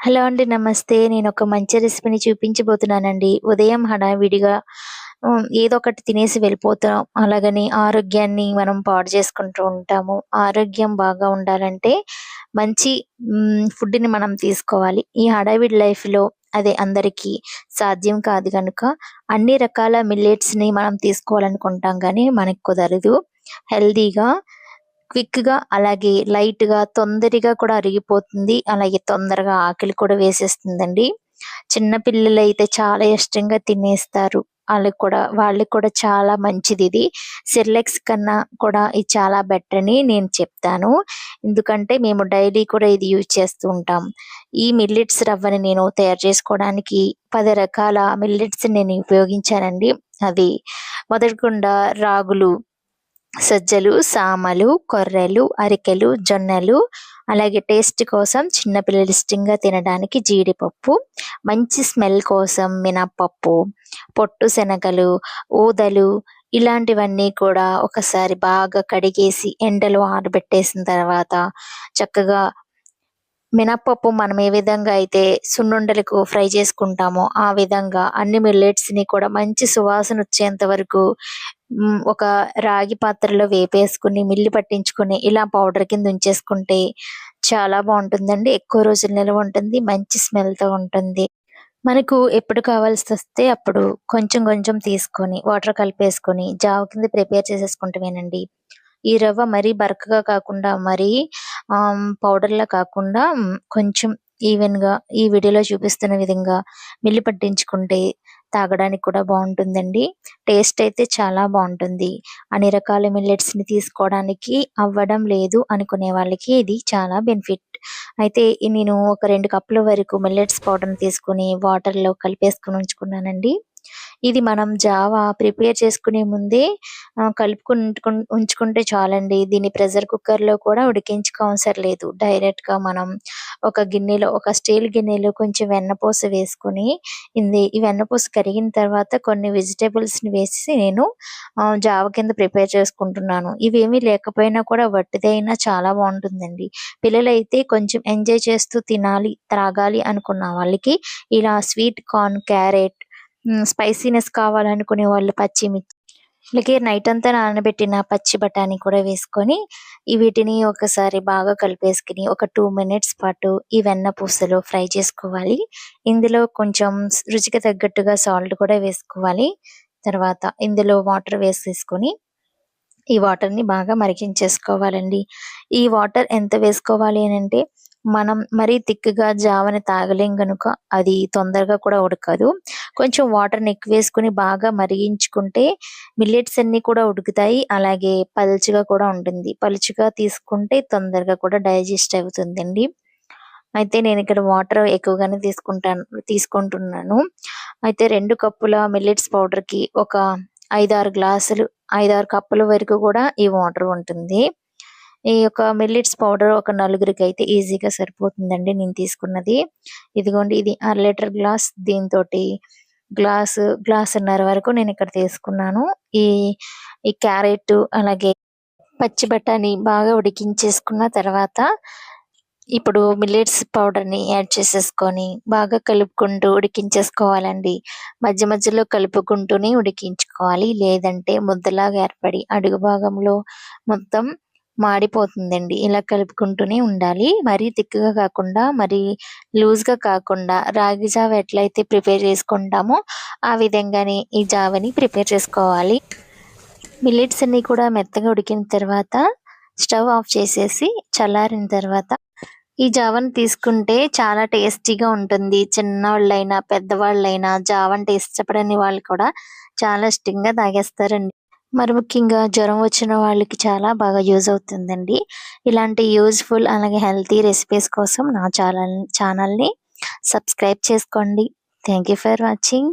Hello అండి నమస్తే. నేను ఒక మంచి రెసిపీని చూపించబోతున్నానండి. ఉదయం హడావిడిగా ఏదో ఒకటి తినేసి వెళ్ళిపోతాం. అలాగని ఆరోగ్యాన్ని మనం పాడు చేసుకుంటూ ఉంటాము. ఆరోగ్యం బాగా ఉండాలంటే మంచి ఫుడ్ని మనం తీసుకోవాలి. ఈ హడావిడి లైఫ్లో అదే అందరికీ సాధ్యం కాదు కనుక అన్ని రకాల మిల్లెట్స్ని మనం తీసుకోవాలనుకుంటాం కానీ మనకు కుదరదు. హెల్దీగా క్విక్గా అలాగే లైట్గా తొందరగా కూడా అరిగిపోతుంది. అలాగే తొందరగా ఆకలి కూడా వేసేస్తుందండి. చిన్న పిల్లలు అయితే చాలా ఇష్టంగా తినేస్తారు. వాళ్ళకి కూడా వాళ్ళకి కూడా చాలా మంచిది ఇది. సిర్లెక్స్ కన్నా కూడా ఇది చాలా బెటర్ అని నేను చెప్తాను. ఎందుకంటే మేము డైలీ కూడా ఇది యూజ్ చేస్తూ ఉంటాం. ఈ మిల్లెట్స్ రవ్వని నేను తయారు చేసుకోవడానికి పది రకాల మిల్లెట్స్ నేను ఉపయోగించానండి. అవి మొదటికుండా రాగులు సజ్జలు సామలు కొర్రలు అరికెలు జొన్నలు అలాగే టేస్ట్ కోసం చిన్నపిల్లలు ఇష్టంగా తినడానికి జీడిపప్పు మంచి స్మెల్ కోసం మినపప్పు పొట్టు శనగలు ఊదలు ఇలాంటివన్నీ కూడా ఒకసారి బాగా కడిగేసి ఎండలో ఆరబెట్టేసిన తర్వాత చక్కగా మినప్పప్పు మనం ఏ విధంగా అయితే సున్నుండలకు ఫ్రై చేసుకుంటామో ఆ విధంగా అన్ని మిల్లెట్స్ని కూడా మంచి సువాసన వచ్చేంత వరకు ఒక రాగి పాత్రలో వేపేసుకుని మిల్లి పట్టించుకుని ఇలా పౌడర్ కింద ఉంచేసుకుంటే చాలా బాగుంటుందండి. ఎక్కువ రోజులు నిల్వ ఉంటుంది మంచి స్మెల్తో ఉంటుంది. మనకు ఎప్పుడు కావాల్సి వస్తే అప్పుడు కొంచెం కొంచెం తీసుకొని వాటర్ కలిపేసుకొని జావ కింద ప్రిపేర్ చేసేసుకుంటామేనండి. ఈ రవ్వ మరీ బరకగా కాకుండా మరీ పౌడర్ లా కాకుండా కొంచెం ఈవెన్గా ఈ వీడియోలో చూపిస్తున్న విధంగా మిల్లి పట్టించుకుంటే తాగడానికి కూడా బాగుంటుందండి. టేస్ట్ అయితే చాలా బాగుంటుంది. అన్ని రకాల మిల్లెట్స్ని తీసుకోవడానికి అవ్వడం లేదు అనుకునే వాళ్ళకి ఇది చాలా బెనిఫిట్. అయితే నేను ఒక రెండు కప్పుల వరకు మిల్లెట్స్ పౌడర్ తీసుకుని వాటర్లో కలిపేసుకుని ఉంచుకున్నానండి. ఇది మనం జావా ప్రిపేర్ చేసుకునే ముందే కలుపుకుని ఉంచుకుంటే చాలండి. దీన్ని ప్రెషర్ కుక్కర్లో కూడా ఉడికించుకో అవసరం లేదు. డైరెక్ట్గా మనం ఒక గిన్నెలో ఒక స్టీల్ గిన్నెలో కొంచెం వెన్నపూస వేసుకుని ఇది ఈ వెన్నపూస కరిగిన తర్వాత కొన్ని వెజిటేబుల్స్ని వేసి నేను జావ కింద ప్రిపేర్ చేసుకుంటున్నాను. ఇవేమీ లేకపోయినా కూడా వట్టిదైనా చాలా బాగుంటుందండి. పిల్లలైతే కొంచెం ఎంజాయ్ చేస్తూ తినాలి త్రాగాలి అనుకున్న వాళ్ళకి ఇలా స్వీట్ కార్న్ క్యారెట్ స్పైసీనెస్ కావాలనుకునే వాళ్ళు పచ్చిమిర్చి అలాగే నైట్ అంతా నానబెట్టిన పచ్చి బఠానీ కూడా వేసుకొని వీటిని ఒకసారి బాగా కలిపేసుకుని ఒక టూ మినిట్స్ పాటు ఈ వెన్న పూసలు ఫ్రై చేసుకోవాలి. ఇందులో కొంచెం రుచికి తగ్గట్టుగా సాల్ట్ కూడా వేసుకోవాలి. తర్వాత ఇందులో వాటర్ వేసేసుకొని ఈ వాటర్ని బాగా మరిగించేసుకోవాలండి. ఈ వాటర్ ఎంత వేసుకోవాలి అని అంటే మనం మరీ తిక్కుగా జావని తాగలేం గనుక అది తొందరగా కూడా ఉడకదు. కొంచెం వాటర్ని ఎక్కువ వేసుకుని బాగా మరిగించుకుంటే మిల్లెట్స్ అన్ని కూడా ఉడుకుతాయి. అలాగే పలుచగా కూడా ఉంటుంది. పలుచగా తీసుకుంటే తొందరగా కూడా డైజెస్ట్ అవుతుందండి. అయితే నేను ఇక్కడ వాటర్ ఎక్కువగానే తీసుకుంటాను తీసుకుంటున్నాను. అయితే రెండు కప్పుల మిల్లెట్స్ పౌడర్కి ఒక ఐదారు గ్లాసులు ఐదారు కప్పుల వరకు కూడా ఈ వాటర్ ఉంటుంది. ఈ యొక్క మిల్లెట్స్ పౌడర్ ఒక నలుగురికి అయితే ఈజీగా సరిపోతుందండి నేను తీసుకున్నది. ఇదిగోండి ఇది అర లీటర్ గ్లాస్ దీంతో గ్లాస్ గ్లాసున్నర వరకు నేను ఇక్కడ తీసుకున్నాను. ఈ ఈ క్యారెట్ అలాగే పచ్చి బఠానీ బాగా ఉడికించేసుకున్న తర్వాత ఇప్పుడు మిల్లెట్స్ పౌడర్ని యాడ్ చేసేసుకొని బాగా కలుపుకుంటూ ఉడికించేసుకోవాలండి. మధ్య మధ్యలో కలుపుకుంటూనే ఉడికించుకోవాలి. లేదంటే ముద్దలాగా ఏర్పడి అడుగు భాగంలో మొత్తం మాడిపోతుందండి. ఇలా కలుపుకుంటూనే ఉండాలి. మరీ థిక్గా కాకుండా మరీ లూజ్గా కాకుండా రాగి జావ ఎట్లయితే ప్రిపేర్ చేసుకుంటామో ఆ విధంగానే ఈ జావని ప్రిపేర్ చేసుకోవాలి. మిల్లెట్స్ అన్ని కూడా మెత్తగా ఉడికిన తర్వాత స్టవ్ ఆఫ్ చేసేసి చల్లారిన తర్వాత ఈ జావని తీసుకుంటే చాలా టేస్టీగా ఉంటుంది. చిన్నవాళ్ళైనా పెద్దవాళ్ళైనా జావ అంటే ఇష్టపడని వాళ్ళు కూడా చాలా ఇష్టంగా తాగేస్తారండి. మరి ముఖ్యంగా జ్వరం వచ్చిన వాళ్ళకి చాలా బాగా యూజ్ అవుతుందండి. ఇలాంటి యూజ్ఫుల్ అలాగే హెల్తీ రెసిపీస్ కోసం నా ఛానల్ ఛానల్ని సబ్స్క్రైబ్ చేసుకోండి. Thank you for watching